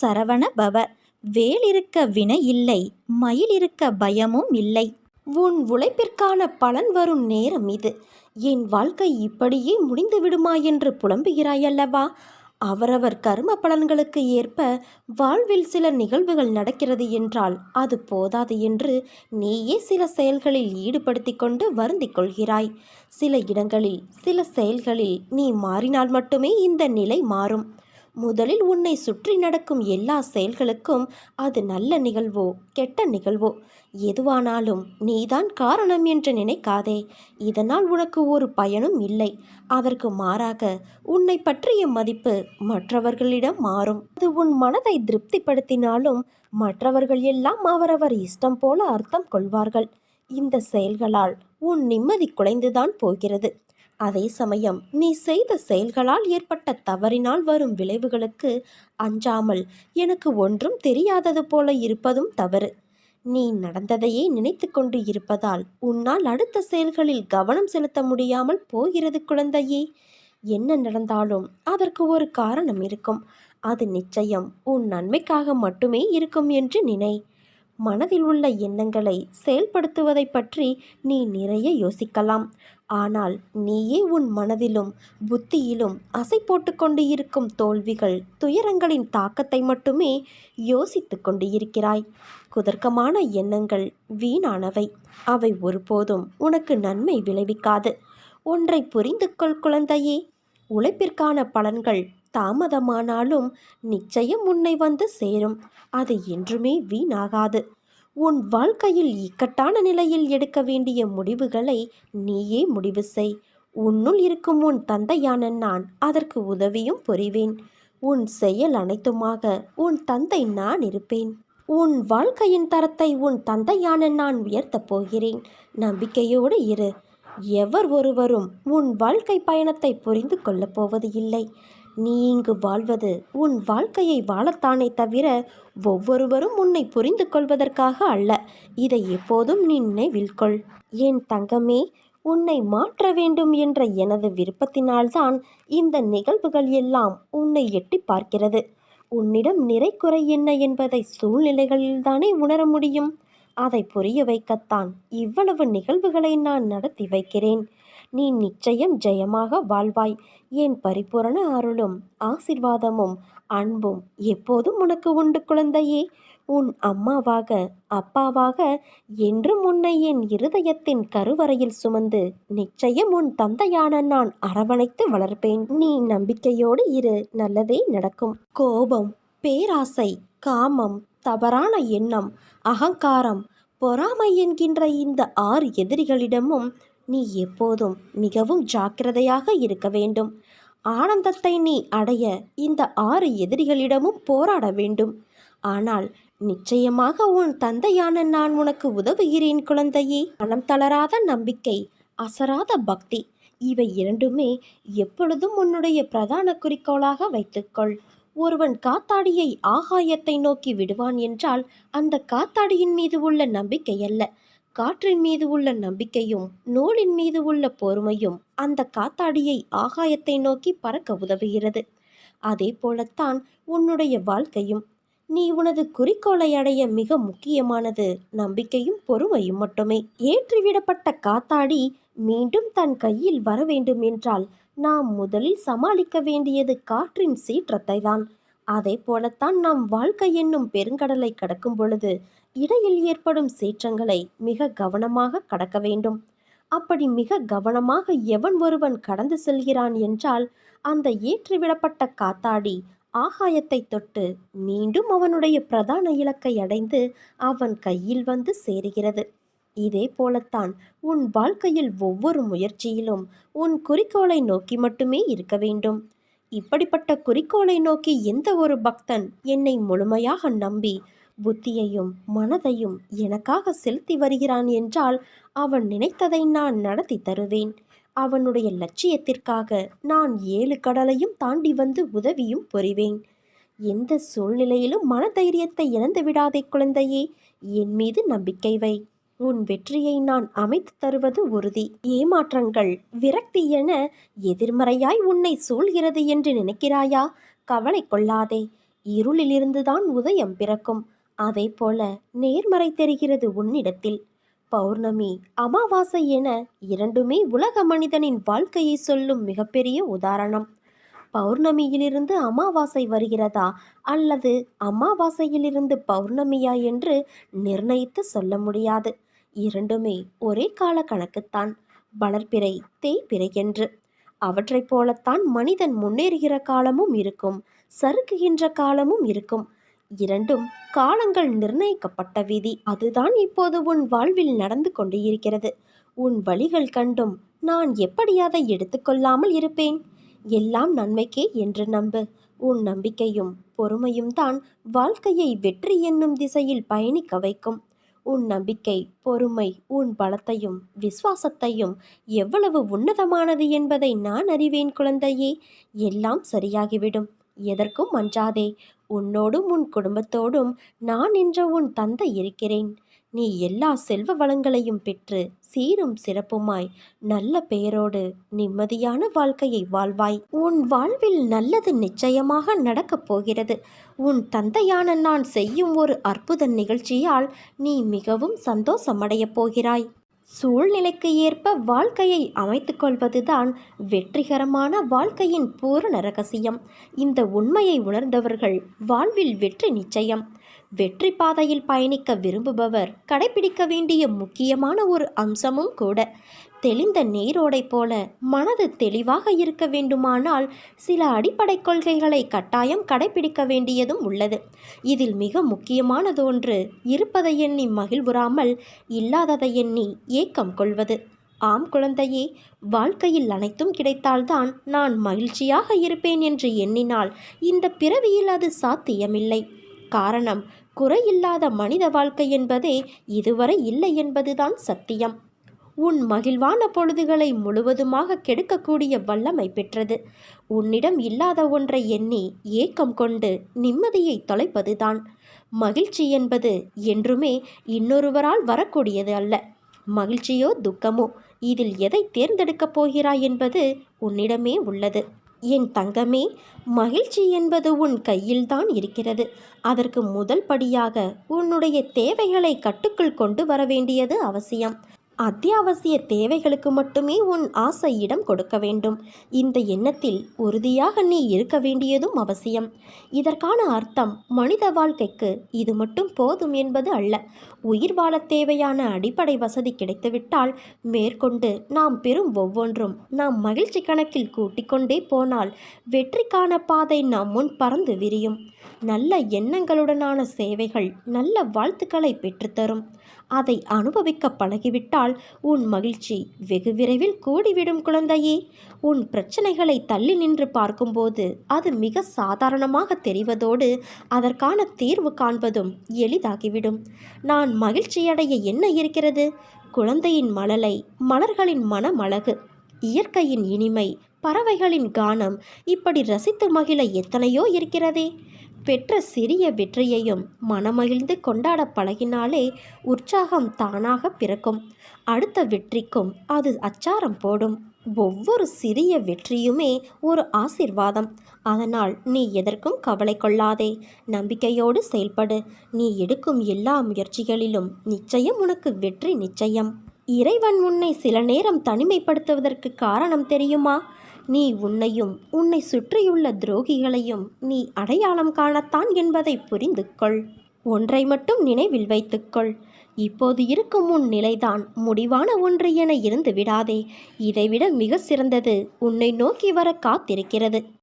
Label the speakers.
Speaker 1: சரவண பவ. வேல் இருக்க வினை இல்லை மயில் இருக்க பயமும் இல்லை. உன் உழைப்பிற்கான பலன் வரும் நேரம் இது. என் வாழ்க்கை இப்படியே முடிந்து விடுமா என்று புலம்புகிறாயல்லவா அவரவர் கர்ம பலன்களுக்கு ஏற்ப வாழ்வில் சில நிகழ்வுகள் நடக்கிறது என்றால் அது போதாது என்று நீயே சில செயல்களில் ஈடுபடுத்தி கொண்டு வருந்திக் கொள்கிறாய். சில இடங்களில் சில செயல்களில் நீ மாறினால் மட்டுமே இந்த நிலை மாறும். முதலில் உன்னை சுற்றி நடக்கும் எல்லா செயல்களுக்கும் அது நல்ல நிகழ்வோ கெட்ட நிகழ்வோ. எதுவானாலும் நீதான் காரணம் என்று நினைக்காதே. இதனால் உனக்கு ஒரு பயனும் இல்லை. அதற்கு மாறாக உன்னை பற்றிய மதிப்பு மற்றவர்களிடம் மாறும். அது உன் மனதை திருப்திப்படுத்தினாலும் மற்றவர்கள் எல்லாம் அவரவர் இஷ்டம் போல அர்த்தம் கொள்வார்கள். இந்த செயல்களால் உன் நிம்மதி குலைந்துதான் போகிறது. அதே சமயம் நீ செய்த செயல்களால் ஏற்பட்ட தவறினால் வரும் விளைவுகளுக்கு அஞ்சாமல் எனக்கு ஒன்றும் தெரியாதது போல இருப்பதும் தவறு. நீ நடந்ததையே நினைத்து கொண்டு இருப்பதால் உன்னால் அடுத்த செயல்களில் கவனம் செலுத்த முடியாமல் போகிறது குழந்தையே. என்ன நடந்தாலும் அதற்கு ஒரு காரணம் இருக்கும். அது நிச்சயம் உன் நன்மைக்காக மட்டுமே இருக்கும் என்று நினை. மனதில் உள்ள எண்ணங்களை செயல்படுத்துவதை பற்றி நீ நிறைய யோசிக்கலாம். ஆனால் நீயே உன் மனதிலும் புத்தியிலும் அசை போட்டுக்கொண்டு இருக்கும் தோல்விகள் துயரங்களின் தாக்கத்தை மட்டுமே யோசித்து கொண்டு இருக்கிறாய் குதர்க்கமான எண்ணங்கள் வீணானவை. அவை ஒருபோதும் உனக்கு நன்மை விளைவிக்காது. ஒன்றை புரிந்து கொள் குழந்தையே. உழைப்பிற்கான பலன்கள் தாமதமானாலும் நிச்சயம் உன்னை வந்து சேரும். அது என்றுமே வீணாகாது. உன் வாழ்க்கையில் இக்கட்டான நிலையில் எடுக்க வேண்டிய முடிவுகளை நீயே முடிவு செய். உன்னுள் இருக்கும் உன் தந்தையான நான் அதற்கு உதவியும் புரிவேன். உன் செயல் அனைத்துமாக உன் தந்தை நான் இருப்பேன். உன் வாழ்க்கையின் தரத்தை உன் தந்தையான நான் உயர்த்தப் போகிறேன். நம்பிக்கையோடு இரு. எவர் ஒருவரும் உன் வாழ்க்கை பயணத்தை புரிந்து கொள்ளப் போவது இல்லை. நீ இங்கு வாழ்வது உன் வாழ்க்கையை வாழத்தானே தவிர ஒவ்வொருவரும் உன்னை புரிந்து கொள்வதற்காக அல்ல. இதை எப்போதும் நீ நினைவில் கொள். என் தங்கமே உன்னை மாற்ற வேண்டும் என்ற எனது விருப்பத்தினால்தான் இந்த நிகழ்வுகள் எல்லாம் உன்னை எட்டி பார்க்கிறது. உன்னிடம் நிறை குறை என்ன என்பதை சூழ்நிலைகளில்தானே உணர முடியும்? அதை புரிய வைக்கத்தான். இவ்வளவு நிகழ்வுகளை நான் நடத்தி வைக்கிறேன். நீ நிச்சயம் ஜெயமாக வாழ்வாய். என் பரிபூரண அருளும் ஆசிர்வாதமும் அன்பும் எப்போதும் உனக்கு உண்டு குழந்தையே. உன் அம்மாவாக அப்பாவாக என்றும் உன்னை என் இருதயத்தின் கருவறையில் சுமந்து நிச்சயம் உன் தந்தையான நான் அரவணைத்து வளர்ப்பேன். நீ நம்பிக்கையோடு இரு நல்லதே நடக்கும். கோபம் பேராசை காமம் தவறான எண்ணம் அகங்காரம் பொறாமை என்கின்ற இந்த ஆறு எதிரிகளிடமும் நீ எப்போதும் மிகவும் ஜாக்கிரதையாக இருக்க வேண்டும். ஆனந்தத்தை நீ அடைய இந்த ஆறு எதிரிகளிடமும் போராட வேண்டும். ஆனால் நிச்சயமாக உன் தந்தையான நான் உனக்கு உதவுகிறேன் குழந்தையே. மனம் தளராத நம்பிக்கை அசராத பக்தி இவை இரண்டுமே எப்பொழுதும் உன்னுடைய பிரதான குறிக்கோளாக வைத்துக்கொள். ஒருவன் காத்தாடியை ஆகாயத்தை நோக்கி விடுவான் என்றால் அந்த காத்தாடியின் மீது உள்ள நம்பிக்கை அல்ல. காற்றின் மீது உள்ள நம்பிக்கையும் நூலின் மீது உள்ள பொறுமையும் அந்த காத்தாடியை ஆகாயத்தை நோக்கி பறக்க உதவுகிறது. அதே போலத்தான் உன்னுடைய வாழ்க்கையும். நீ உனது குறிக்கோளை அடைய மிக முக்கியமானது நம்பிக்கையும் பொறுமையும் மட்டுமே. ஏற்றிவிடப்பட்ட காத்தாடி மீண்டும் தன் கையில் வர வேண்டும் என்றால் நாம் முதலில் சமாளிக்க வேண்டியது காற்றின் சீற்றத்தை தான் அதே போலத்தான் நாம் வாழ்க்கை என்னும் பெருங்கடலை கடக்கும் பொழுது இடையில் ஏற்படும் சீற்றங்களை மிக கவனமாக கடக்க வேண்டும். அப்படி மிக கவனமாக எவன் ஒருவன் கடந்து செல்கிறான் என்றால் அந்த ஏற்றிவிடப்பட்ட காத்தாடி ஆகாயத்தை தொட்டு மீண்டும் அவனுடைய பிரதான இலக்கை அடைந்து அவன் கையில் வந்து சேருகிறது. இதே போலத்தான் உன் வாழ்க்கையில் ஒவ்வொரு முயற்சியிலும் உன் குறிக்கோளை நோக்கி மட்டுமே இருக்க வேண்டும். இப்படிப்பட்ட குறிக்கோளை நோக்கி எந்த ஒரு பக்தன் என்னை முழுமையாக நம்பி புத்தியையும் மனதையும் எனக்காக செலுத்தி வருகிறான் என்றால் அவன் நினைத்ததை நான் நடத்தி தருவேன். அவனுடைய லட்சியத்திற்காக நான் ஏழு கடலையும் தாண்டி வந்து உதவியும் புரிவேன். எந்த சூழ்நிலையிலும் மனதைரியத்தை இழந்து விடாதே குழந்தையே என் மீது நம்பிக்கை வை. உன் வெற்றியை நான் அமைத்து தருவது உறுதி. ஏமாற்றங்கள் விரக்தி என எதிர்மறையாய் உன்னை சூழ்கிறது என்று நினைக்கிறாயா? கவலை கொள்ளாதே. இருளிலிருந்துதான் உதயம் பிறக்கும். அதே போல நேர்மறை தெரிகிறது உன்னிடத்தில். பௌர்ணமி அமாவாசை என இரண்டுமே உலக மனிதனின் வாழ்க்கையை சொல்லும் மிகப்பெரிய உதாரணம். பௌர்ணமியிலிருந்து அமாவாசை வருகிறதா? அல்லது அமாவாசையிலிருந்து பௌர்ணமியா என்று நிர்ணயித்து சொல்ல முடியாது. இரண்டுமே ஒரே கால கணக்குத்தான் வளர்ப்பிறை தேய்பிறை என்று. அவற்றைப் போலத்தான் மனிதன் முன்னேறுகிற காலமும் இருக்கும் சறுக்குகின்ற காலமும் இருக்கும். இரண்டும் காலங்கள் நிர்ணயிக்கப்பட்ட விதி. அதுதான் இப்போது உன் வாழ்வில் நடந்து கொண்டு இருக்கிறது. உன் வழிகள் கண்டும் நான் எப்படி அதை எடுத்துக்கொள்ளாமல் இருப்பேன்? எல்லாம் நன்மைக்கே என்று நம்பு. உன் நம்பிக்கையும் பொறுமையும் தான் வாழ்க்கையை வெற்றி என்னும் திசையில் பயணிக்க வைக்கும். உன் நம்பிக்கை பொறுமை உன் பலத்தையும் விசுவாசத்தையும் எவ்வளவு உன்னதமானது என்பதை நான் அறிவேன் குழந்தையே. எல்லாம் சரியாகிவிடும். எதற்கும் அஞ்சாதே. உன்னோடும் உன் குடும்பத்தோடும் நான் என்ற உன் தந்தை இருக்கிறேன். நீ எல்லா செல்வ வளங்களையும் பெற்று சீரும் சிறப்புமாய் நல்ல பெயரோடு நிம்மதியான வாழ்க்கையை வாழ்வாய். உன் வாழ்வில் நல்லது நிச்சயமாக நடக்கப் போகிறது. உன் தந்தையான நான் செய்யும் ஒரு அற்புத நிகழ்ச்சியால் நீ மிகவும் சந்தோஷமடையப் போகிறாய். சூழ்நிலைக்கு ஏற்ப வாழ்க்கையை அமைத்து கொள்வதுதான் வெற்றிகரமான வாழ்க்கையின் பூரண ரகசியம். இந்த உண்மையை உணர்ந்தவர்கள் வாழ்வில் வெற்றி நிச்சயம். வெற்றி பாதையில் பயணிக்க விரும்புபவர் கடைபிடிக்க வேண்டிய முக்கியமான ஒரு அம்சமும் கூட. தெளிந்த நீரோடை போல மனது தெளிவாக இருக்க வேண்டுமானால் சில அடிப்படை கொள்கைகளை கட்டாயம் கடைபிடிக்க வேண்டியதும் உள்ளது. இதில் மிக முக்கியமானது ஒன்று இருப்பதை எண்ணி மகிழ்வுறாமல் இல்லாததை எண்ணி ஏக்கம் கொள்வது. ஆம் குழந்தையே வாழ்க்கையில் அனைத்தும் கிடைத்தால்தான் நான் மகிழ்ச்சியாக இருப்பேன் என்று எண்ணினால் இந்த பிறவியில் அது சாத்தியமில்லை. காரணம் குறையில்லாத மனித வாழ்க்கை என்பதே இதுவரை இல்லை என்பதுதான் சத்தியம். உன் மகிழ்வான பொழுதுகளை முழுவதுமாக கெடுக்கக்கூடிய வல்லமை பெற்றது. உன்னிடம் இல்லாத ஒன்றை எண்ணி ஏக்கம் கொண்டு நிம்மதியை தொலைப்பதுதான். மகிழ்ச்சி என்பது என்றுமே இன்னொருவரால் வரக்கூடியது அல்ல. மகிழ்ச்சியோ துக்கமோ இதில் எதை தேர்ந்தெடுக்கப் போகிறாய் என்பது உன்னிடமே உள்ளது. என் தங்கமே மகிழ்ச்சி என்பது உன் கையில்தான் இருக்கிறது. அதற்கு முதல் படியாக உன்னுடைய தேவைகளை கட்டுக்குள் கொண்டு வர வேண்டியது அவசியம். அத்தியாவசிய தேவைகளுக்கு மட்டுமே உன் ஆசை இடம் கொடுக்க வேண்டும். இந்த எண்ணத்தில் உறுதியாக நீ இருக்க வேண்டியதும் அவசியம். இதற்கான அர்த்தம் மனித வாழ்க்கைக்கு இது மட்டும் போதும் என்பது அல்ல. உயிர் வாழ தேவையான அடிப்படை வசதி கிடைத்துவிட்டால் மேற்கொண்டு நாம் பெறும் ஒவ்வொன்றும் நாம் மகிழ்ச்சி கணக்கில் கூட்டிக்கொண்டே போனால் வெற்றிக்கான பாதை நாம் முன் பறந்து விரியும். நல்ல எண்ணங்களுடனான சேவைகள் நல்ல வாழ்த்துக்களை பெற்றுத்தரும். அதை அனுபவிக்க பழகிவிட்டால் உன் மகிழ்ச்சி வெகு விரைவில் கூடிவிடும் குழந்தையே. உன் பிரச்சனைகளை தள்ளி நின்று பார்க்கும்போது அது மிக சாதாரணமாக தெரிவதோடு அதற்கான தீர்வு காண்பதும் எளிதாகிவிடும். நான் மகிழ்ச்சியடைய என்ன இருக்கிறது? குழந்தையின் மழலை மலர்களின் மனமழகு இயற்கையின் இனிமை பறவைகளின் கானம் இப்படி ரசித்து மகிழ எத்தனையோ இருக்கிறதே. பெற்ற சிறிய வெற்றியையும் மனமகிழ்ந்து கொண்டாட பழகினாலே உற்சாகம் தானாக பிறக்கும். அடுத்த வெற்றிக்கும் அது அச்சாரம் போடும். ஒவ்வொரு சிறிய வெற்றியுமே ஒரு ஆசிர்வாதம். அதனால் நீ எதற்கும் கவலை கொள்ளாதே. நம்பிக்கையோடு செயல்படு. நீ எடுக்கும் எல்லா முயற்சிகளிலும் நிச்சயம் உனக்கு வெற்றி நிச்சயம். இறைவன் உன்னை சில நேரம் தனிமைப்படுத்துவதற்கு காரணம் தெரியுமா? நீ உன்னையும் உன்னை சுற்றியுள்ள துரோகிகளையும் நீ அடையாளம் காணத்தான் என்பதை புரிந்து கொள் ஒன்றை மட்டும் நினைவில் வைத்துக்கொள். இப்போது இருக்கும் உன் நிலைதான் முடிவான ஒன்று என இருந்து விடாதே இதைவிட மிக சிறந்தது உன்னை நோக்கி வர காத்திருக்கிறது.